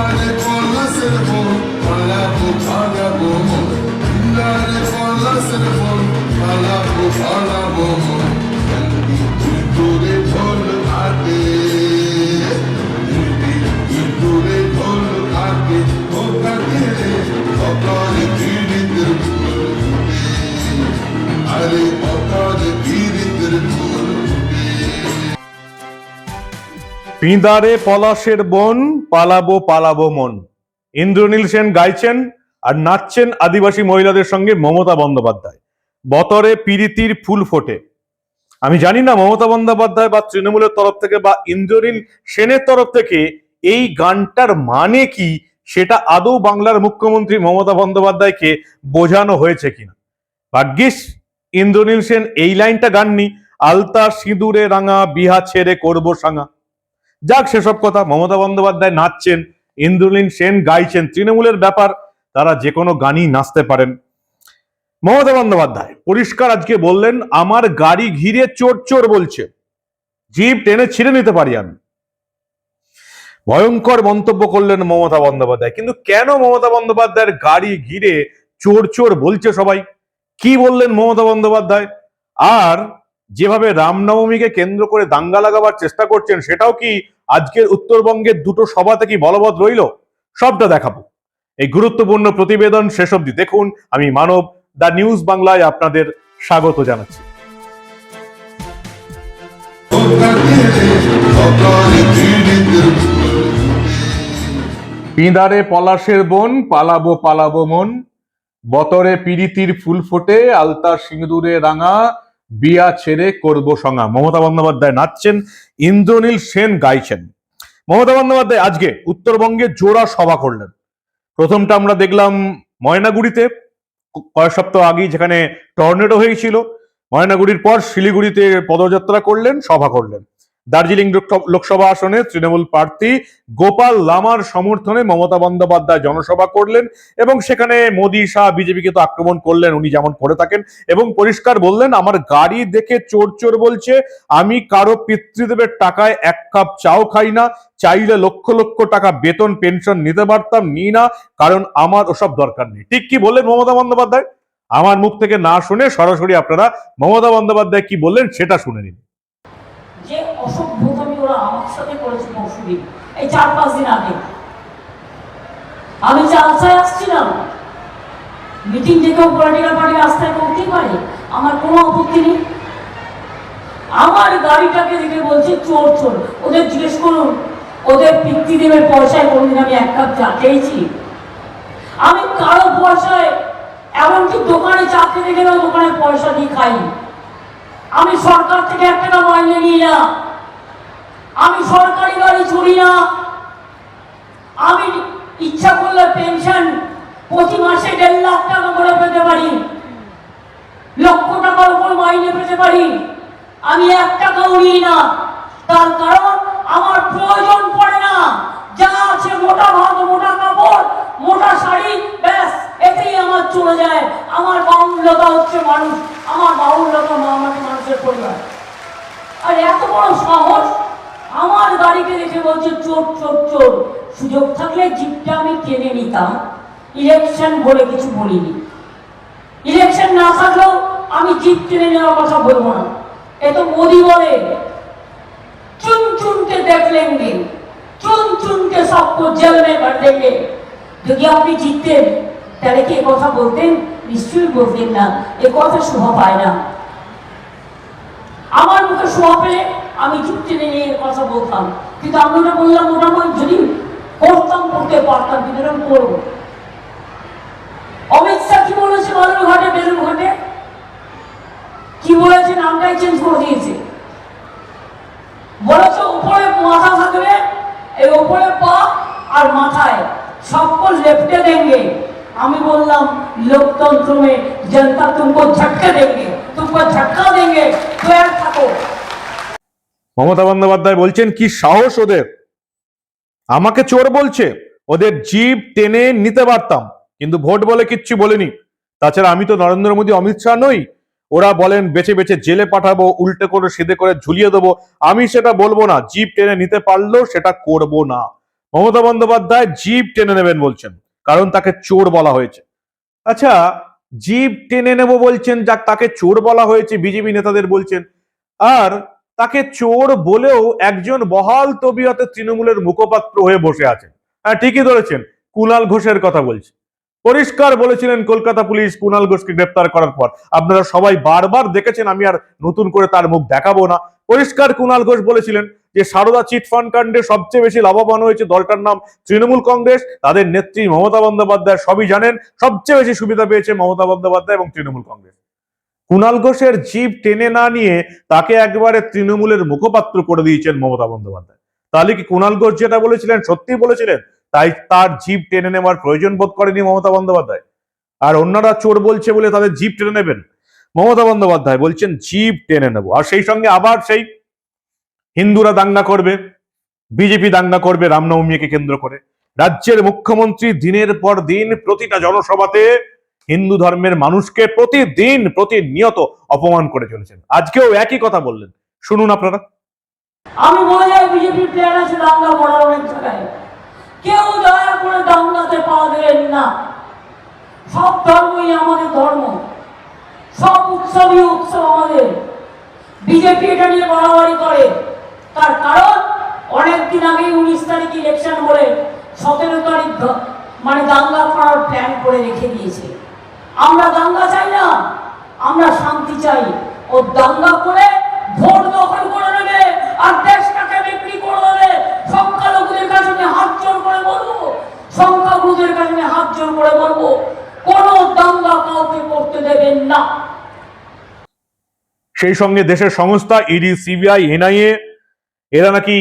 Dillare forlase for, alla putana bomo. Dillare forlase for, alla putana bomo. পিঁদারে পলাশের বন, পালাবো পালাবো মন। ইন্দ্রনীল সেন গাইছেন আর নাচছেন আদিবাসী মহিলাদের সঙ্গে মমতা বন্দ্যোপাধ্যায়। বতরে পিরিতির ফুল ফোটে। আমি জানি না মমতা বন্দ্যোপাধ্যায় বা তৃণমূলের তরফ থেকে বা ইন্দ্রনীল সেনের তরফ থেকে এই গানটার মানে কি, সেটা আদৌ বাংলার মুখ্যমন্ত্রী মমতা বন্দ্যোপাধ্যায়কে বোঝানো হয়েছে কিনা। ভাগ্যিস, ইন্দ্রনীল সেন এই লাইনটা গাননি, আলতা সিঁদুরে রাঙা, বিহা ছেড়ে করব সাঙা। যাক, সেসব কথা মমতা বন্দ্যোপাধ্যায় নাচছেন ইন্দ্রলীন সেন গাইছেন, তৃণমূলের ব্যাপার, তারা যে কোনো গানই নাচতে পারেন। মমতা বন্দ্যোপাধ্যায়, পরিষ্কার আজকে বললেন, আমার গাড়ি ঘিরে চোর চোর বলছে। জিপ টেনে ছিঁড়ে নিতে পারি আমি। ভয়ঙ্কর মন্তব্য করলেন মমতা বন্দ্যোপাধ্যায়। কিন্তু কেন মমতা বন্দ্যোপাধ্যায়ের গাড়ি ঘিরে চোর চোর বলছে সবাই? কি বললেন মমতা বন্দ্যোপাধ্যায়? আর যেভাবে রামনবমীকে কেন্দ্র করে দাঙ্গা লাগাবার চেষ্টা করছেন, সেটাও কি আজকের উত্তরবঙ্গের দুটো সভা থেকে বলবৎ রইল? সবটা দেখাবো। এই গুরুত্বপূর্ণ প্রতিবেদন শেষ অবধি দেখুন। আমি মানব, দ্য নিউজ বাংলায় আপনাদের স্বাগত জানাচ্ছি। পিঁদারে পলাশের বন, পালাবো পালাবো মন। বতরে পিরিতির ফুল ফোটে, আলতা সিঁদুরে রাঙা। বিয়া ছেড়ে করব সঙ্গা মমতা বন্দ্যোপাধ্যায় নাচছেন, ইন্দ্রনীল সেন গাইছেন। মমতা বন্দ্যোপাধ্যায় আজকে উত্তরবঙ্গে জোড়া সভা করলেন। প্রথমটা আমরা দেখলাম ময়নাগুড়িতে, কয়েক সপ্তাহ আগেই যেখানে টর্নেডো হয়েছিল। ময়নাগুড়ির পর শিলিগুড়িতে পদযাত্রা করলেন, সভা করলেন। দার্জিলিং লোক- লোকসভা আসনে তৃণমূল প্রার্থী গোপাল লামার সমর্থনে মমতা বন্দ্যোপাধ্যায় জনসভা করলেন এবং সেখানে মোদী শাহ বিজেপিকে তো আক্রমণ করলেন, উনি যেমন করে থাকেন। এবং পরিষ্কার বললেন, আমার গাড়ি দেখে চোর চোর বলছে, আমি কারও পিতৃদেবের টাকায় এক কাপ চাও খাই না, চাইলে লক্ষ লক্ষ টাকা বেতন, পেনশন নিতে পারতাম, নি না, কারণ আমার ওসব দরকার নেই। ঠিক কি বললেন মমতা বন্দ্যোপাধ্যায়? আমার মুখ থেকে না শুনে সরাসরি আপনারা মমতা বন্দ্যোপাধ্যায় কি বললেন সেটা শুনে নিন। ওরা আমার সাথে করেছে পরশুদিন এই চার পাঁচ দিন আগে। আমি চালসায় আসছিলাম মিটিং থেকেও পলিটিক্যাল পার্টি রাস্তায় করতেই পারে আমার কোনো আপত্তি নেই। আমার গাড়িটাকে দেখে বলছে, চোর চোর, ওদের জিজ্ঞেস করুন, ওদের পিতৃদেবের পয়সায় কোনদিন আমি এক কাপ চা খেয়েছি? আমি কারও পয়সায়, এমনকি দোকানে চা খেতে গেলেও দোকানে পয়সা দিয়ে খাই আমি সরকার থেকে এক টাকা মাইনে নিই না আমি সরকারি গাড়ি চড়ি না। আমি ইচ্ছা করলে পেনশন প্রতি মাসে দেড় লাখ টাকা করে পেতে পারি। লক্ষ টাকার উপর মাইনে পেতে পারি। আমি এক টাকাও নিই না। তার কারণ আমার প্রয়োজন পড়ে না। যা আছে মোটা ভাত মোটা কাপড়, মোটা শাড়ি, ব্যাস, এতেই আমার চলে যায়। আমার বাহুল্যতা হচ্ছে মানুষ। আমার বাহুল্যতা মা আমাকে মানুষের পরিবার। আর এত বড় সাহস আমার গাড়িকে দেখে বলছে, চোর চোর চোর, সুযোগ থাকলে জিপটা আমি কেনে নিতাম। ইলেকশন বলে কিছু বলিনি। ইলেকশন না থাকলেও আমি জিপ টেনে নেওয়ার কথা বলব না। এত মোদি বলে, চুন, চুনকে দেখলেন দিন চুন, চুনকে সবকো জেল মে ভর যদি আপনি জিততেন, তাহলে কি কথা বলতেন? নিশ্চয়ই বলতেন না। এ কথা শোভা পায় না। আমার মুখে শোভা পেলে আমি চুক্তি নিয়ে এ কথা বলতাম কিন্তু আমি ওটা বললাম মোটামুটি যদি করতাম করতে পারতাম কিন্তু এরকম করবো অমিত শাহ কি বলেছে বালুরঘাটে বেলুরঘাটে কি বলেছে নামটাই চেঞ্জ করে দিয়েছে বলেছে উপরে মাথা থাকবে এই উপরে পা আর মাথায় सबको लेपटे देंगे আমি বললাম लोकतंत्र में जनता तुमको झटके देंगे तुमको झटका देंगे तैयार থাকো মমতা বন্দ্যোপাধ্যায় বলছেন, কি সাহস ওদের? আমাকে চোর বলছে, ওদের জিপ টেনে নিতে পারতাম, কিন্তু ভোট বলে কিচ্ছু বলেনি। তাছাড়া আমি তো নরেন্দ্র মোদী, অমিত শাহ নই। ওরা বলেন, বেছে বেছে জেলে পাঠাবো, উল্টে করে সিধে করে ঝুলিয়ে দেবো। আমি সেটা বলব না জিপ টেনে নিতে পারলেও সেটা করব না। মমতা বন্দ্যোপাধ্যায় জিপ টেনে নেবেন বলছেন, কারণ তাকে চোর বলা হয়েছে। আচ্ছা জিপ টেনে নেব বলছেন, যাক তাকে চোর বলা হয়েছে, বিজেপি নেতাদের বলছেন। আর তাকে চোর বলেও একজন বহাল তবিয়তে তৃণমূলের মুখপাত্র হয়ে বসে আছেন। হ্যাঁ ঠিকই ধরেছেন কুণাল ঘোষের কথা বলছি। পরিষ্কার বলেছিলেন, কলকাতা পুলিশ কুণাল ঘোষকে গ্রেপ্তার করার পর। আপনারা সবাই বারবার দেখেছেন, আমি আর নতুন করে তার মুখ দেখাবো না। পরিষ্কার কুণাল ঘোষ বলেছিলেন যে, সারদা চিট ফান্ড কাণ্ডে সবচেয়ে বেশি লাভবান হয়েছে দলটার নাম তৃণমূল কংগ্রেস। তাদের নেত্রী মমতা বন্দ্যোপাধ্যায় সবই জানেন, সবচেয়ে বেশি সুবিধা পেয়েছে মমতা বন্দ্যোপাধ্যায় এবং তৃণমূল কংগ্রেস। কুণাল ঘোষের জিপ টেনে না নিয়ে তাকে একবারে তৃণমূলের মুখপাত্র করে দিয়েছেন মমতা বন্দ্যোপাধ্যায়। তাহলে কি কুণাল ঘোষ যেটা বলেছিলেন সত্যি বলেছিলেন? তাই তার জিপ টেনে নেওয়ার প্রয়োজন বোধ করেনি মমতা বন্দ্যোপাধ্যায়। আর অন্যরা চোর বলছে বলে তাদের জিপ টেনে নেবেন। মমতা বন্দ্যোপাধ্যায় বলছেন, জিপ টেনে নেব। আর সেই সঙ্গে আবার সেই হিন্দুরা দাঙ্গা করবে, বিজেপি দাঙ্গা করবে, রামনবমীকে কেন্দ্র করে। রাজ্যের মুখ্যমন্ত্রী দিনের পর দিন প্রতিটা জনসভাতে হিন্দু ধর্মের মানুষকে প্রতিদিন, প্রতিনিয়ত অপমান করে চলেছেন। আজকেও একই কথা বললেন। শুনুন আপনারা। আমি বলে যাই, বিজেপির প্ল্যান আছে দাঙ্গা করার অনেক জায়গায়। কেউ দয়া করে দাঙ্গাতে পা দেবেন না। সব ধর্মই আমাদের ধর্ম। সব উৎসবই উৎসব আমাদের। বিজেপি এটা নিয়ে বাড়াবাড়ি করে। তার কারণ অনেকদিন আগে উনিশ তারিখ ইলেকশন বলে সতেরো তারিখ মানে দাঙ্গা করার প্ল্যান করে রেখে দিয়েছে। আমরা দাঙ্গা চাই না। আমরা শান্তি চাই। ও দাঙ্গা করে ভোট দখল করে নেবে আর দেশটাকে বিক্রি করে দেবে। সংখ্যালঘুদের কাছে হাত জোর করে বলব। সংখ্যাগুরুদের কাছে হাত জোর করে বলব, কোনো দাঙ্গা কাউকে করতে দেবেন না। সেই সঙ্গে দেশের সংস্থা ইডি সিবিআই এনআইএ এরা নাকি,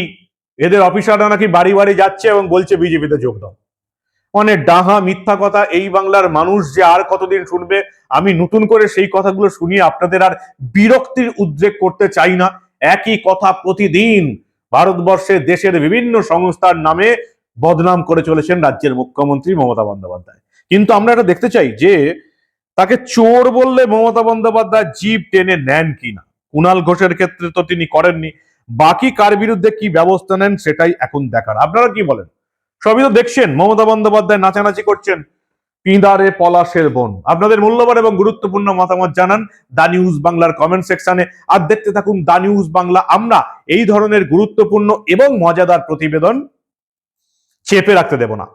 এদের অফিসাররা নাকি বাড়ি বাড়ি যাচ্ছে এবং বলছে বিজেপিতে যোগ দাও। মানে ডাহা, মিথ্যা কথা, এই বাংলার মানুষ যে আর কতদিন শুনবে? আমি নতুন করে সেই কথাগুলো শুনিয়ে আপনাদের আর বিরক্তির উদ্রেক করতে চাই না। একই কথা প্রতিদিন ভারতবর্ষে দেশের বিভিন্ন সংস্থার নামে বদনাম করে চলেছেন রাজ্যের মুখ্যমন্ত্রী মমতা বন্দ্যোপাধ্যায়। কিন্তু আমরা এটা দেখতে চাই যে, তাকে চোর বললে মমতা বন্দ্যোপাধ্যায় জীব টেনে নেন কিনা? কুণাল ঘোষের ক্ষেত্রে তো তিনি করেননি। বাকি কার বিরুদ্ধে কি ব্যবস্থা নেন সেটাই এখন দেখার। আপনারা কি বলেন? সবই তো দেখছেন। মমতা বন্দ্যোপাধ্যায় নাচানাচি করছেন পিঁদারে পলাশের বোন। আপনাদের মূল্যবান এবং গুরুত্বপূর্ণ মতামত জানান দা নিউজ বাংলার কমেন্ট সেকশনে আর দেখতে থাকুন দা নিউজ বাংলা। আমরা এই ধরনের গুরুত্বপূর্ণ এবং মজাদার প্রতিবেদন চেপে রাখতে দেব না।